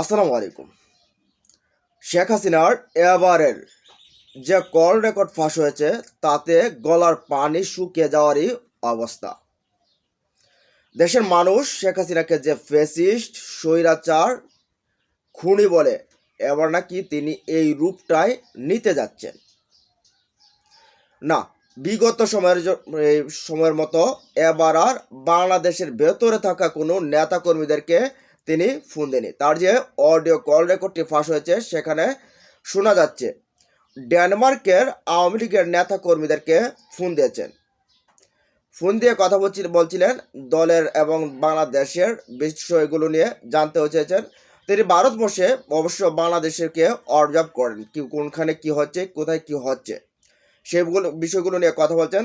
আসসালামু আলাইকুম। শেখ হাসিনার এবারের যে কল রেকর্ড ফাঁস হয়েছে, তাতে গলার পানি শুকিয়ে যাওয়ারই অবস্থা। দেশের মানুষ শেখ হাসিনাকে যে ফেসিস্ট, স্বৈরাচার, খুনি বলে এবার নাকি তিনি এই রূপটাই নিতে যাচ্ছেন। না, বিগত সময়ের সময়ের মতো এবার আর বাংলাদেশের ভেতরে থাকা কোনো নেতাকর্মীদেরকে তিনি ফোন দেননি। তার যে অডিও কল রেকর্ডটি ফাঁস হয়েছে, সেখানে শোনা যাচ্ছে, ডেনমার্কের আওয়ামী লীগের নেতা কর্মীদেরকে ফোন দিয়েছেন। ফোন দিয়ে কথা বলছি, বলছিলেন, দলের এবং বাংলাদেশের বিষয়গুলো নিয়ে জানতে চেয়েছেন। তিনি ভারতবর্ষে অবশ্য বাংলাদেশেরকে অবজার্ভ করেন, কি কোনখানে কি হচ্ছে, কোথায় কি হচ্ছে। সেগুলো, বিষয়গুলো নিয়ে কথা বলছেন।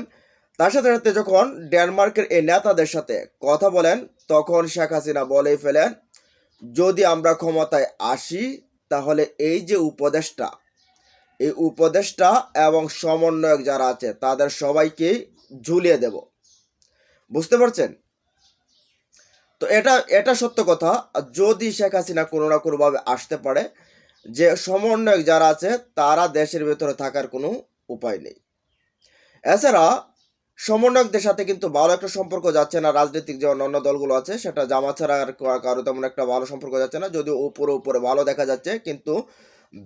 তার সাথে সাথে যখন ডেনমার্কের এই নেতাদের সাথে কথা বলেন, তখন শেখ হাসিনা বলেই ফেলেন যদি আমরা ক্ষমতায় আসি, তাহলে এই যে উপদেষ্টা, এই উপদেষ্টা এবং সমন্বয়ক যারা আছে, তাদের সবাইকেই ঝুলিয়ে দেব। বুঝতে পারছেন? তো এটা এটা সত্য কথা। যদি শেখ হাসিনা কোনো না কোনোভাবে আসতে পারে, যে সমন্বয়ক যারা আছে, তারা দেশের ভেতরে থাকার কোনো উপায় নেই। এছাড়া সমন্বয়কদের সাথে কিন্তু ভালো একটা সম্পর্ক যাচ্ছে না, রাজনৈতিক যে অন্যান্য দলগুলো আছে, সেটা জামা ছাড়া কারও তেমন একটা ভালো সম্পর্ক যাচ্ছে না, যদিও উপরে উপরে ভালো দেখা যাচ্ছে, কিন্তু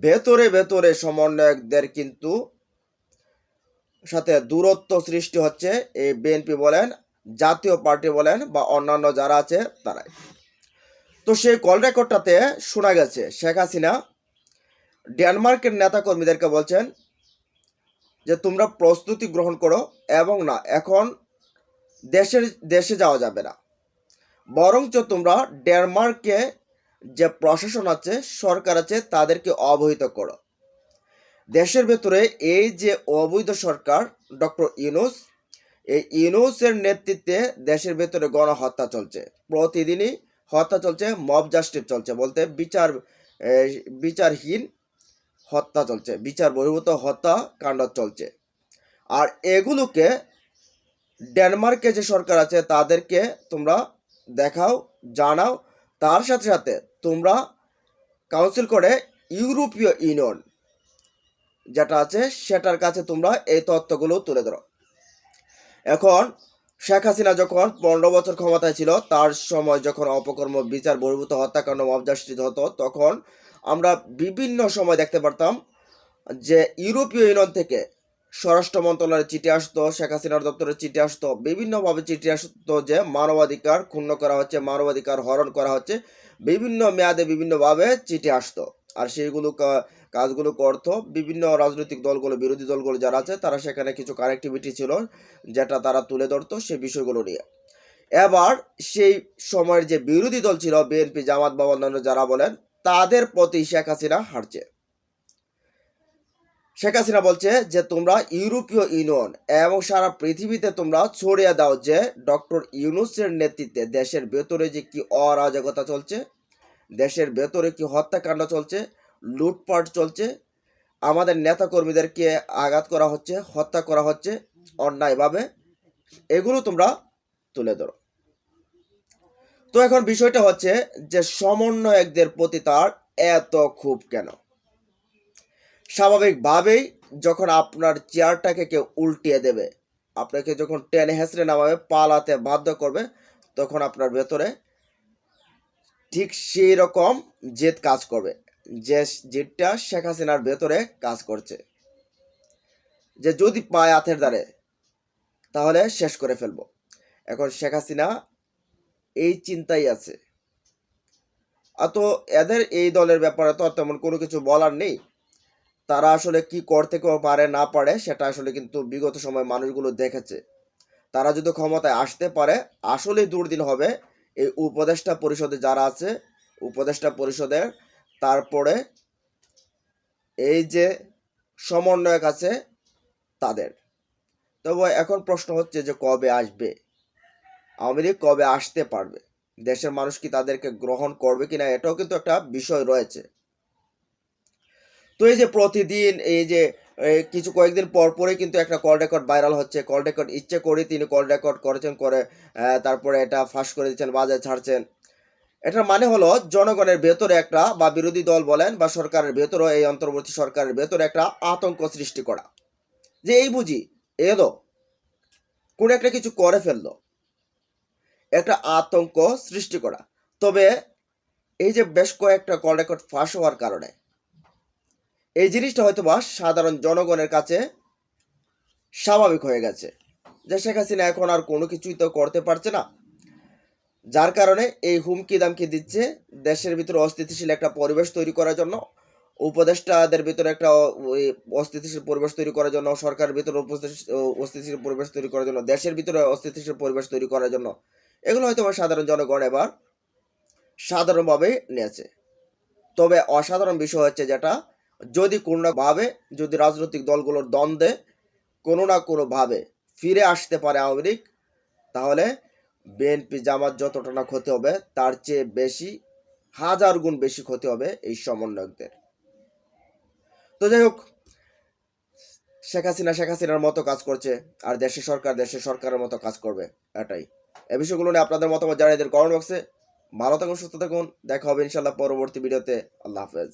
ভেতরে ভেতরে সমন্বয়কদের কিন্তু সাথে দূরত্ব সৃষ্টি হচ্ছে, এই বিএনপি বলেন, জাতীয় পার্টি বলেন, বা অন্যান্য যারা আছে তারাই। তো সেই কল রেকর্ডটাতে শোনা গেছে, শেখ হাসিনা ডেনমার্কের নেতাকর্মীদেরকে বলছেন যে তোমরা প্রস্তুতি গ্রহণ করো এবং না, এখন দেশের, দেশে যাওয়া যাবে না। বরঞ্চ তোমরা ডেনমার্কে যে প্রশাসন আছে, সরকার আছে, তাদেরকে অবহিত করো। দেশের ভেতরে এই যে অবৈধ সরকার, ডক্টর ইউনুস, এই ইউনুসের নেতৃত্বে দেশের ভেতরে গণহত্যা চলছে। প্রতিদিনই হত্যা চলছে, মব জাস্টিস চলছে বলতে বিচার বিচারহীন হত্যা চলছে। বিচার বহির্ভূত হত্যা কাণ্ড চলছে। আর এগুলোকে ডেনমার্কে যে সরকার আছে, তাদেরকে তোমরা দেখাও, জানাও। তার সাথে সাথে তোমরা কাউন্সিল করে ইউরোপীয় ইউনিয়ন যেটা আছে, সেটার কাছে তোমরা এই তথ্যগুলো তুলে ধরো। এখন শেখ হাসিনা যখন পনেরো বছর ক্ষমতায় ছিল, তার সময় যখন অপকর্ম, বিচার, বহির্ভূত হত্যাকাণ্ড মবজাসৃত হতো, তখন আমরা বিভিন্ন সময় দেখতে পারতাম যে ইউরোপীয় ইউনিয়ন থেকে স্বরাষ্ট্র মন্ত্রণালয়ের চিঠি আসতো, শেখ হাসিনার দপ্তরে চিঠি আসতো, বিভিন্নভাবে চিঠি আসতো যে মানবাধিকার ক্ষুণ্ণ করা হচ্ছে, মানবাধিকার হরণ করা হচ্ছে, বিভিন্ন মেয়াদে বিভিন্নভাবে চিঠি আসতো। আর সেইগুলো কাজগুলো করতো বিভিন্ন রাজনৈতিক দলগুলো, বিরোধী দলগুলো যারা আছে, তারা সেখানে কিছু কানেক্টিভিটি ছিল যেটা তারা তুলে ধরতো সেই বিষয়গুলো নিয়ে। এবার সেই সময়ের যে বিরোধী দল ছিল, বিএনপি, জামাত বা অন্যান্য যারা বলেন, তাদের প্রতি শেখ হাসিনা হারছে। শেখ হাসিনা বলছে যে, তোমরা ইউরোপীয় ইউনিয়ন এবং সারা পৃথিবীতে তোমরা ছড়িয়ে দাও যে, ডক্টর ইউনুসের নেতৃত্বে দেশের ভেতরে যে কি অরাজকতা চলছে, দেশের ভেতরে কি হত্যাকাণ্ড চলছে, লুটপাট চলছে, আমাদের নেতাকর্মীদেরকে আঘাত করা হচ্ছে, হত্যা করা হচ্ছে, অন্যায়ভাবে, এগুলো তোমরা তুলে ধরো। তো এখন বিষয়টা হচ্ছে যে, সমন্বয়কদের প্রতি তার এত খুব কেন? স্বাভাবিকভাবেই যখন আপনার চেয়ারটাকে কেউ উল্টিয়ে দেবে, আপনাকে যখন টেনে হেসড়ে নামাবে, পালাতে বাধ্য করবে, তখন আপনার ভেতরে ঠিক সেই রকম জেদ কাজ করবে যে জেদটা শেখ হাসিনার ভেতরে কাজ করছে। যে যদি পায় হাতের দ্বারে, তাহলে শেষ করে ফেলব। এখন শেখ হাসিনা এই চিন্তাই আছে। আর তো এদের এই দলের ব্যাপারে তো তেমন কোনো কিছু বলার নেই। তারা আসলে কি করতে পারে, না পারে, সেটা আসলে কিন্তু বিগত সময় মানুষগুলো দেখেছে। তারা যদি ক্ষমতায় আসতে পারে, আসলেই দুর্দিন হবে। এই উপদেষ্টা পরিষদে যারা আছে, উপদেষ্টা পরিষদের, তারপরে এই যে সমন্বয়ক আছে, তাদের। তবে এখন প্রশ্ন হচ্ছে যে কবে আসবে? আওয়ামী লীগ কবে আসতে পারবে? দেশের মানুষ কি তাদেরকে গ্রহণ করবে কিনা, এটাও কিন্তু একটা বিষয় রয়েছে। তো এই যে প্রতিদিন, এই যে কিছু কয়েকদিন পর পরে কিন্তু একটা কল রেকর্ড ভাইরাল হচ্ছে। কল রেকর্ড ইচ্ছে করে তিনি কল রেকর্ড করেছেন, করে তারপরে এটা ফাঁস করে দিচ্ছেন, বাজারে ছাড়ছেন। এটার মানে হলো জনগণের ভেতরে একটা, বা বিরোধী দল বলেন, বা সরকারের ভেতরে, এই অন্তর্বর্তী সরকারের ভেতরে একটা আতঙ্ক সৃষ্টি করা। যে এই বুঝি, এলো, কোন একটা কিছু করে ফেলল, একটা আতঙ্ক সৃষ্টি করা। তবে এই যে বেশ কয়েকটা কল রেকর্ড ফাঁস হওয়ার কারণে এই জিনিসটা হয়তো বা সাধারণ জনগণের কাছে স্বাভাবিক হয়ে গেছে যে শেখ হাসিনা এখন আর কোনো কিছুই তো করতে পারছে না। যার কারণে এই হুমকি দামকি দিচ্ছে দেশের ভিতরে অস্থিতিশীল একটা পরিবেশ তৈরি করার জন্য, উপদেষ্টাদের ভিতরে একটা অস্থিতিশীল পরিবেশ তৈরি করার জন্য, সরকারের ভিতরে অস্থিতিশীল পরিবেশ তৈরি করার জন্য, দেশের ভিতরে অস্থিতিশীল পরিবেশ তৈরি করার জন্য, এগুলো হয়তো সাধারণ জনগণ এবার সাধারণভাবে নিয়েছে। তবে অসাধারণ বিষয় হচ্ছে যেটা যদি কোনো ভাবে, যদি রাজনৈতিক দলগুলোর দ্বন্দ্বে কোনো না কোনোভাবে ফিরে আসতে পারে আওয়ামী লীগ, তাহলে বিএনপি জামাত যতটা না ক্ষতি হবে, তার চেয়ে বেশি, হাজার গুণ বেশি ক্ষতি হবে এই সমন্বয়কদের। তো যাই হোক, শেখ হাসিনা শেখ হাসিনার মতো কাজ করছে, আর দেশের সরকার দেশের সরকারের মতো কাজ করবে, এটাই। এ বিষয়গুলো নিয়ে আপনাদের মতামত জানিয়ে এদের কমেন্ট বক্সে। ভালো থাকুন, সুস্থ থাকুন, দেখা হবে ইনশাল্লাহ পরবর্তী ভিডিওতে। আল্লাহ হাফেজ।